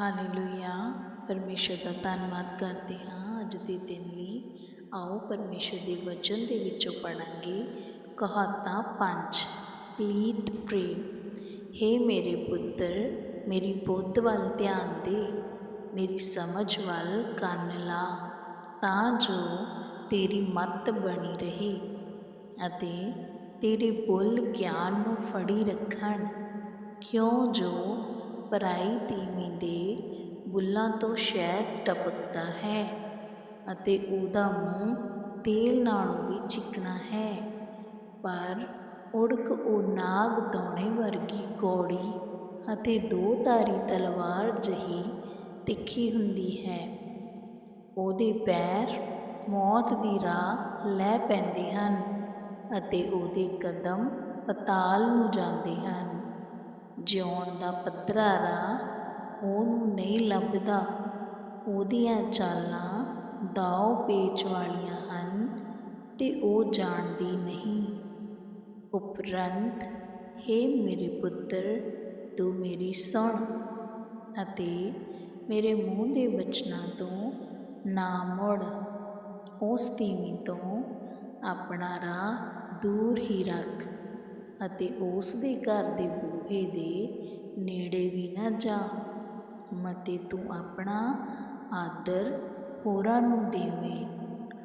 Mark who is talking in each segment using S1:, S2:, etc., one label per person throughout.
S1: Hallelujah. ਪਰਮੇਸ਼ਰ ਦਾ ਧੰਨਵਾਦ ਕਰਦੇ ਹਾਂ। ਅੱਜ ਦੇ ਦਿਨ ਲਈ ਆਓ ਪਰਮੇਸ਼ਰ ਦੇ ਵਚਨ ਦੇ ਵਿੱਚੋਂ ਪੜਾਂਗੇ ਕਹਾਤਾਂ 5 ਪਲੀਤ ਪ੍ਰੇਮ। हे ਮੇਰੇ ਪੁੱਤਰ, ਮੇਰੀ ਬੁੱਧ ਵੱਲ ਧਿਆਨ ਦੇ, ਮੇਰੀ ਸਮਝ ਵੱਲ ਕੰਨ ਲਾ, ਤਾਂ ਜੋ ਤੇਰੀ ਮੱਤ ਬਣੀ ਰਹੇ ਅਤੇ ਤੇਰੇ ਬੁੱਲ ਗਿਆਨ ਨੂੰ ਫੜੀ ਰੱਖਣ। ਕਿਉਂ ਜੋ ਪਰਾਈ ਤੀਵੀਂ ਦੇ ਬੁੱਲਾਂ ਤੋਂ ਸ਼ਹਿਦ ਟਪਕਦਾ ਹੈ ਅਤੇ ਉਹਦਾ ਮੂੰਹ ਤੇਲ ਨਾਲੋਂ ਵੀ ਚਿਕਣਾ ਹੈ। ਪਰ ਉੜਕ ਉਹ ਨਾਗ ਦੌਣੇ ਵਰਗੀ ਕੌੜੀ ਅਤੇ ਦੋ ਧਾਰੀ ਤਲਵਾਰ ਜਹੀ ਤਿੱਖੀ ਹੁੰਦੀ ਹੈ। ਉਹਦੇ ਪੈਰ ਮੌਤ ਦੀ ਰਾਹ ਲੈ ਪੈਂਦੇ ਹਨ ਅਤੇ ਉਹਦੇ ਕਦਮ ਪਤਾਲ ਨੂੰ ਜਾਂਦੇ ਹਨ। ਜਿਉਣ ਦਾ ਪੱਧਰਾ ਰਾਹ ਉਹਨੂੰ ਨਹੀਂ ਲੱਭਦਾ। ਉਹਦੀਆਂ ਚਾਲਾਂ ਦਾਉ ਪੇਚ ਵਾਲੀਆਂ ਹਨ ਤੇ ਉਹ ਜਾਣਦੀ ਨਹੀਂ। ਉਪਰੰਤ हे ਮੇਰੇ ਪੁੱਤਰ, ਤੂੰ ਮੇਰੀ ਸੁਣ ਅਤੇ ਮੇਰੇ ਮੂੰਹ ਦੇ ਬਚਨਾਂ ਤੋਂ ਨਾ ਮੁੜ। ਉਸ ਤੀਵੀਂ ਤੋਂ ਆਪਣਾ ਰਾਹ ਦੂਰ ਹੀ ਰੱਖ ਅਤੇ ਉਸ ਦੇ ਘਰ ਦੇ ਬੂਹੇ ਦੇ ਨੇੜੇ ਵੀ ਨਾ ਜਾ। ਮਤੇ ਤੂੰ ਆਪਣਾ ਆਦਰ ਹੋਰਾਂ ਨੂੰ ਦੇਵੇਂ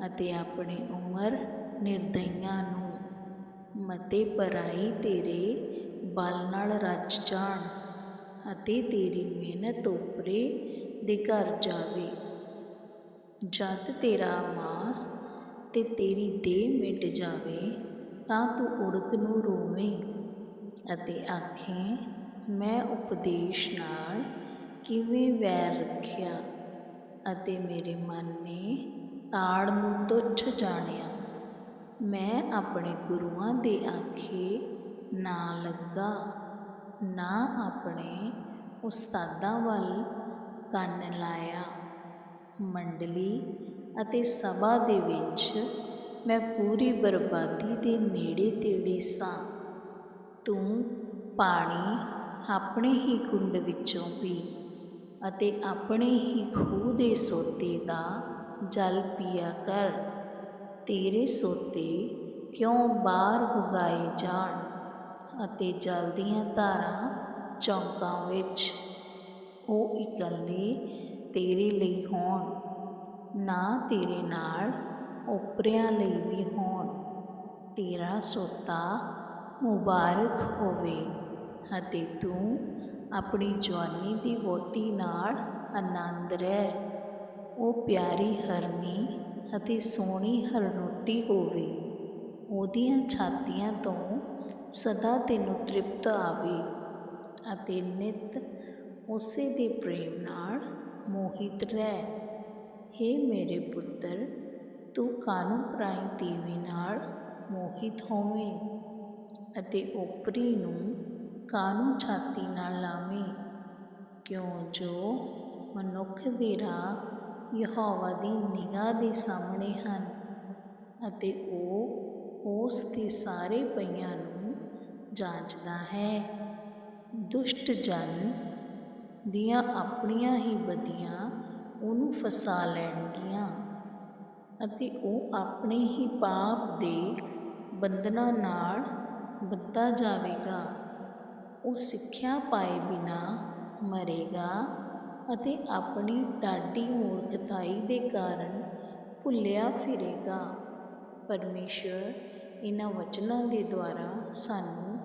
S1: ਅਤੇ ਆਪਣੀ ਉਮਰ ਨਿਰਦਈਆਂ ਨੂੰ। ਮਤੇ ਪਰਾਈ ਤੇਰੇ ਬਲ ਨਾਲ ਰੱਜ ਜਾਣ ਅਤੇ ਤੇਰੀ ਮਿਹਨਤ ਉਪਰੇ ਦੇ ਘਰ ਜਾਵੇ। ਜਦ ਤੇਰਾ ਮਾਸ ਤੇ ਤੇਰੀ ਦੇਹ ਮਿਟ ਜਾਵੇ ਤਾਂ ਤੂੰ ਉੜਕ ਨੂੰ ਰੋਵੇਂ। ਅਤੇ ਆਖੇ, ਮੈਂ ਉਪਦੇਸ਼ ਨਾਲ ਕਿਵੇਂ ਵੈਰ ਰੱਖਿਆ ਅਤੇ ਮੇਰੇ ਮਨ ਨੇ ਤਾੜ ਨੂੰ ਤੁੱਛ ਜਾਣਿਆ। ਮੈਂ ਆਪਣੇ ਗੁਰੂਆਂ ਦੇ ਆਖੇ ਨਾ ਲੱਗਾ, ਨਾ ਆਪਣੇ ਉਸਤਾਦਾਂ ਵੱਲ ਕੰਨ ਲਾਇਆ। ਮੰਡਲੀ ਅਤੇ ਸਭਾ ਦੇ ਵਿੱਚ ਮੈਂ ਪੂਰੀ ਬਰਬਾਦੀ ਦੇ ਨੇੜੇ ਤੇੜੇ ਸਾਂ। ਤੂੰ ਪਾਣੀ ਆਪਣੇ ਹੀ ਕੁੰਡ ਵਿੱਚੋਂ ਪੀ ਅਤੇ ਆਪਣੇ ਹੀ ਖੂਹ ਦੇ ਸੋਤੇ ਦਾ ਜਲ ਪੀਆ ਕਰ। ਤੇਰੇ ਸੋਤੇ ਕਿਉਂ ਬਾਹਰ ਉਗਾਏ ਜਾਣ ਅਤੇ ਜਲ ਦੀਆਂ ਧਾਰਾਂ ਚੌਂਕਾਂ ਵਿੱਚ? ਉਹ ਇਕੱਲੇ ਤੇਰੇ ਲਈ ਹੋਣ, ਨਾ ਤੇਰੇ ਨਾਲ ਓਪਰਿਆਂ ਲਈ ਵੀ ਹੋਣ। ਤੇਰਾ ਸੋਤਾ ਮੁਬਾਰਕ ਹੋਵੇ। ਅਤੇ ਤੂੰ ਆਪਣੀ ਜਵਾਨੀ ਦੀ ਵਹੁਟੀ ਨਾਲ ਆਨੰਦ ਰਹਿ। ਉਹ ਪਿਆਰੀ ਹਰਨੀ ਅਤੇ ਸੋਹਣੀ ਹਰਨੋਟੀ ਹੋਵੇ। ਉਹਦੀਆਂ ਛਾਤੀਆਂ ਤੋਂ ਸਦਾ ਤੈਨੂੰ ਤ੍ਰਿਪਤ ਆਵੇ। ਅਤੇ ਨਿਤ ਉਸੇ ਦੇ ਪ੍ਰੇਮ ਨਾਲ ਮੋਹਿਤ ਰਹਿ। हे ਮੇਰੇ ਪੁੱਤਰ, ਤੂੰ ਕਾਨੂੰ ਪਰਾਈ ਤੀਵੀ ਨਾਲ ਮੋਹਿਤ ਹੋਵੇਂ? ਅਤੇ ਓਪਰੀ ਨੂੰ ਕਾਨੂੰ ਛਾਤੀ ਨਾਲ ਲਾਵੇਂ? ਕਿਉਂ ਜੋ ਮਨੁੱਖ ਦੇ ਰਾਹ ਯਹੋਵਾ ਦੀ ਨਿਗਾਹ ਦੇ ਸਾਹਮਣੇ ਹਨ ਅਤੇ ਉਹ ਉਸ ਦੇ ਸਾਰੇ ਪਈਆਂ ਨੂੰ ਜਾਂਚਦਾ ਹੈ। ਦੁਸ਼ਟ ਜਨ ਦੀਆਂ ਆਪਣੀਆਂ ਹੀ ਬਦੀਆਂ ਉਹਨੂੰ ਫਸਾ ਲੈਣਗੀਆਂ ਅਤੇ ਉਹ ਆਪਣੇ ਹੀ ਪਾਪ ਦੇ ਬੰਧਨਾਂ ਨਾਲ ਬੱਧਾ ਜਾਵੇਗਾ। ਉਹ ਸਿੱਖਿਆ ਪਾਏ ਬਿਨਾਂ ਮਰੇਗਾ ਅਤੇ ਆਪਣੀ ਢਾਡੀ ਮੂਰਖਤਾਈ ਦੇ ਕਾਰਨ ਭੁੱਲਿਆ ਫਿਰੇਗਾ। ਪਰਮੇਸ਼ਰ ਇਹਨਾਂ ਵਚਨਾਂ ਦੇ ਦੁਆਰਾ ਸਾਨੂੰ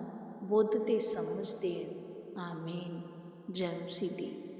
S1: ਬੁੱਧ ਤੇ ਸਮਝ ਦੇਣ। ਆਮੀਨ। ਜੈ ਮਸੀਹ ਦੀ